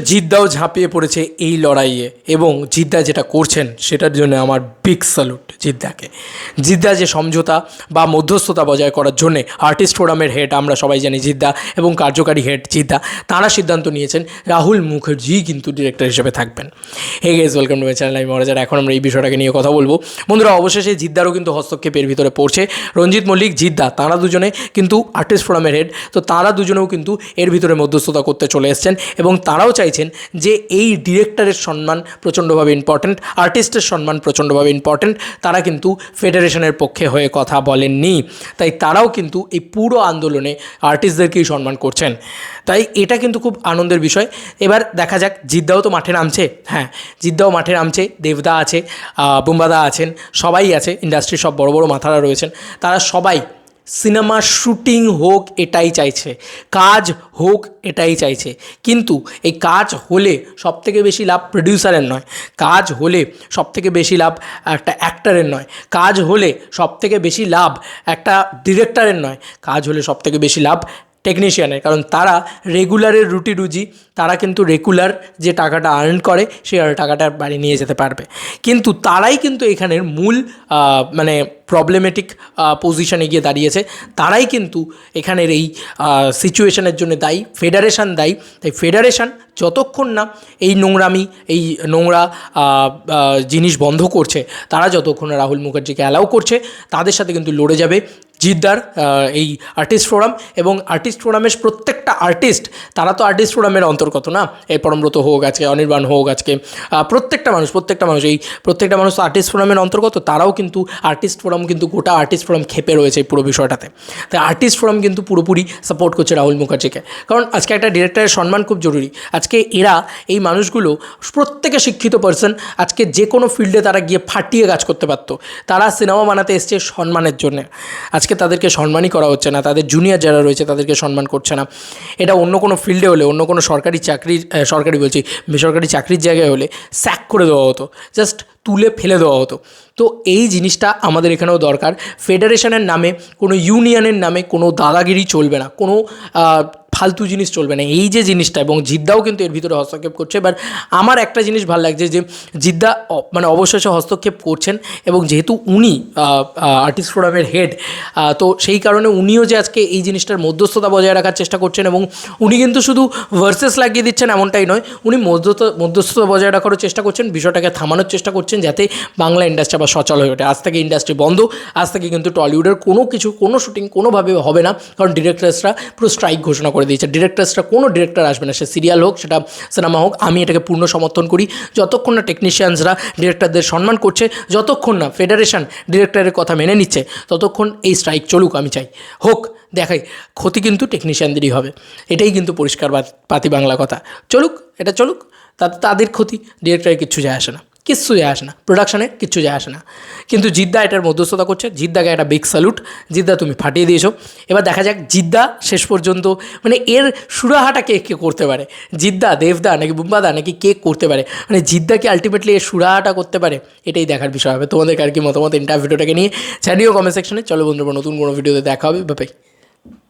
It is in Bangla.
জিদ্দাও ঝাঁপিয়ে পড়েছে এই লড়াইয়ে এবং জিদ্দা যেটা করছেন সেটার জন্য আমার বিগ স্যালুট জিদ্দাকে। জিদ্দা যে সমঝোতা বা মধ্যস্থতা বজায় করার জন্যে আর্টিস্ট ফোরামের হেড আমরা সবাই জানি জিদ্দা এবং কার্যকারী হেড জিদ্দা, তারা সিদ্ধান্ত নিয়েছেন রাহুল মুখার্জি কিন্তু ডিরেক্টর হিসেবে থাকবেন। Hey guys welcome to my channel আমি মহারাজার এখন আমরা এই বিষয়টাকে নিয়ে কথা বলব। বন্ধুরা, অবশেষে জিদ্দারও কিন্তু হস্তক্ষেপের ভিতরে পড়ছে। রঞ্জিত মল্লিক, জিদ্দা, তারা দুজনে কিন্তু আর্টিস্ট ফোরামের হেড তো তারা দুজনেও কিন্তু এর ভিতরে মধ্যস্থতা করতে চলে এসেছেন এবং তারাও চাইছেন যে এই ডিরেক্টরের সম্মান প্রচণ্ডভাবে ইম্পর্ট্যান্ট আর্টিস্টের সম্মান প্রচণ্ডভাবে ইম্পর্ট্যান্ট তারা কিন্তু ফেডারেশনের পক্ষে হয়ে কথা বলেননি। তাই তারাও কিন্তু এই পুরো আন্দোলনে আর্টিস্টদেরকেই সম্মান করছেন। তাই এটা কিন্তু খুব আনন্দের বিষয়। এবার দেখা যাক, জিদ্দাও তো মাঠে নামছে। হ্যাঁ জিদ্দাও মাঠে নামছে। দেবদা আছে বুম্বাদা আছেন, সবাই আছে। ইন্ডাস্ট্রির সব বড় বড় মাথারা রয়েছেন। তারা সবাই সিনেমা শুটিং হোক এটাই চাইছে, কাজ হোক এটাই চাইছে। কিন্তু এই কাজ হলে সব থেকে বেশি লাভ প্রডিউসারের নয়, কাজ হলে সবথেকে বেশি লাভ একটা অ্যাক্টারের নয়, কাজ হলে সবথেকে বেশি লাভ একটা ডিরেক্টারের নয়, কাজ হলে সব থেকে বেশি লাভ টেকনিশিয়ানের কারণ তারা রেগুলারের রুটি রুজি, তারা কিন্তু রেগুলার যে টাকাটা আর্ন করে সেই টাকাটা বাড়ি নিয়ে যেতে পারবে। কিন্তু তারাই কিন্তু এখানের মূল মানে প্রবলেমেটিক পজিশনে গিয়ে দাঁড়িয়েছে। তারাই কিন্তু এখানের এই সিচুয়েশনের জন্য দায়ী ফেডারেশন দায়ী। তাই ফেডারেশন যতক্ষণ না এই নোংরামি, এই নোংরা জিনিস বন্ধ করছে, তারা যতক্ষণ রাহুল মুখার্জিকে অ্যালাউ করছে, তাদের সাথে কিন্তু লড়ে যাবে। জিদ্দার এই আর্টিস্ট ফোরাম এবং আর্টিস্ট ফোরামের প্রত্যেকটা আর্টিস্ট তারা তো আর্টিস্ট ফোরামের অন্তর্গত না? এই পরমব্রত হোক আজকে, অনির্বাণ হোক আজকে প্রত্যেকটা মানুষ প্রত্যেকটা মানুষ, এই প্রত্যেকটা মানুষ আর্টিস্ট ফোরামের অন্তর্গত, তারাও কিন্তু আর্টিস্ট ফোরাম কিন্তু গোটা আর্টিস্ট ফোরাম খেপে রয়েছে এই পুরো বিষয়টাতে। তাই আর্টিস্ট ফোরাম কিন্তু পুরোপুরি সাপোর্ট করছে রাহুল মুখার্জিকে। কারণ আজকে একটা ডিরেক্টরের সম্মান খুব জরুরি। আজকে এরা, এই মানুষগুলো প্রত্যেকে শিক্ষিত পার্সন আজকে যে কোনো ফিল্ডে তারা গিয়ে ফাটিয়ে কাজ করতে পারতো। তারা সিনেমা বানাতে এসছে সম্মানের জন্য। আজকে তাদেরকে সম্মানই করা হচ্ছে না। তাদের জুনিয়র যারা রয়েছে তাদেরকে সম্মান করছে না। এটা অন্য কোনো ফিল্ডে হলে, অন্য কোনো সরকারি চাকরির সরকারি বলছি, বেসরকারি চাকরির জায়গায় হলে স্যাক করে দেওয়া হতো। জাস্ট তুলে ফেলে দেওয়া হতো। তো এই জিনিসটা আমাদের এখানেও দরকার। ফেডারেশনের নামে, কোনো ইউনিয়নের নামে কোনো দাদাগিরি চলবে না। কোনো ফালতু জিনিস চলবে না। এই যে জিনিসটা এবং জিদ্দাও কিন্তু এর ভিতরে হস্তক্ষেপ করছে এবার আমার একটা জিনিস ভালো লাগছে যে জিদ্দা মানে অবশেষে হস্তক্ষেপ করছেন এবং যেহেতু উনি আর্টিস্ট ফোরামের হেড তো সেই কারণে উনিও যে আজকে এই জিনিসটার মধ্যস্থতা বজায় রাখার চেষ্টা করছেন এবং উনি কিন্তু শুধু ভার্সেস লাগিয়ে দিচ্ছেন এমনটাই নয়, উনি মধ্যস্থ, মধ্যস্থতা বজায় রাখারও চেষ্টা করছেন, বিষয়টাকে থামানোর চেষ্টা করছেন যাতে বাংলা ইন্ডাস্ট্রি আবার সচল হয়ে ওঠে। আজ থেকে ইন্ডাস্ট্রি বন্ধ, আজ থেকে কিন্তু টলিউডের কোনো কিছু, কোনো শুটিং কোনোভাবে হবে না, কারণ ডিরেক্টরসরা পুরো স্ট্রাইক ঘোষণা করে দিয়েছে। ডিরেক্টরসরা কোনো ডিরেক্টর আসবে না। সে সিরিয়াল হোক, সেটা সিনেমা হোক, আমি এটাকে পূর্ণ সমর্থন করি। যতক্ষণ না টেকনিশিয়ানসরা ডিরেক্টরদের সম্মান করছে, যতক্ষণ না ফেডারেশন ডিরেক্টরের কথা মেনে নিচ্ছে, ততক্ষণ এই স্ট্রাইক চলুক আমি চাই। হোক, দেখাই। ক্ষতি কিন্তু টেকনিশিয়ানদেরই হবে। এটাই কিন্তু পরিষ্কার পাতি বাংলা কথা। চলুক, এটা চলুক, তাতে তাদের ক্ষতি ডিরেক্টরের কিচ্ছু যায় আসে না। কিচ্ছু যায় আসে না প্রোডাকশনে কিচ্ছু যায় আসে না। কিন্তু জিদ্দা এটার মধ্যস্থতা করছে, জিদ্দাকে একটা বিগ স্যালুট জিদ্দা, তুমি ফাটিয়ে দিয়েছ। এবার দেখা যাক জিদ্দা শেষ পর্যন্ত মানে এর সুরাহাটা কে কে করতে পারে? জিদ্দা, দেবদা, নাকি বুম্বাদা, নাকি কে করতে পারে? মানে জিদ্দা কি আলটিমেটলি এর সুরাহাটা করতে পারে? এটাই দেখার বিষয় হবে। তোমাদের আর কি মতামত? ইন্টার ভিডিওটাকে নিয়ে, জানিও কমেন্ট সেকশনে চলো বন্ধুরা, নতুন কোনো ভিডিওতে দেখা হবে। বাই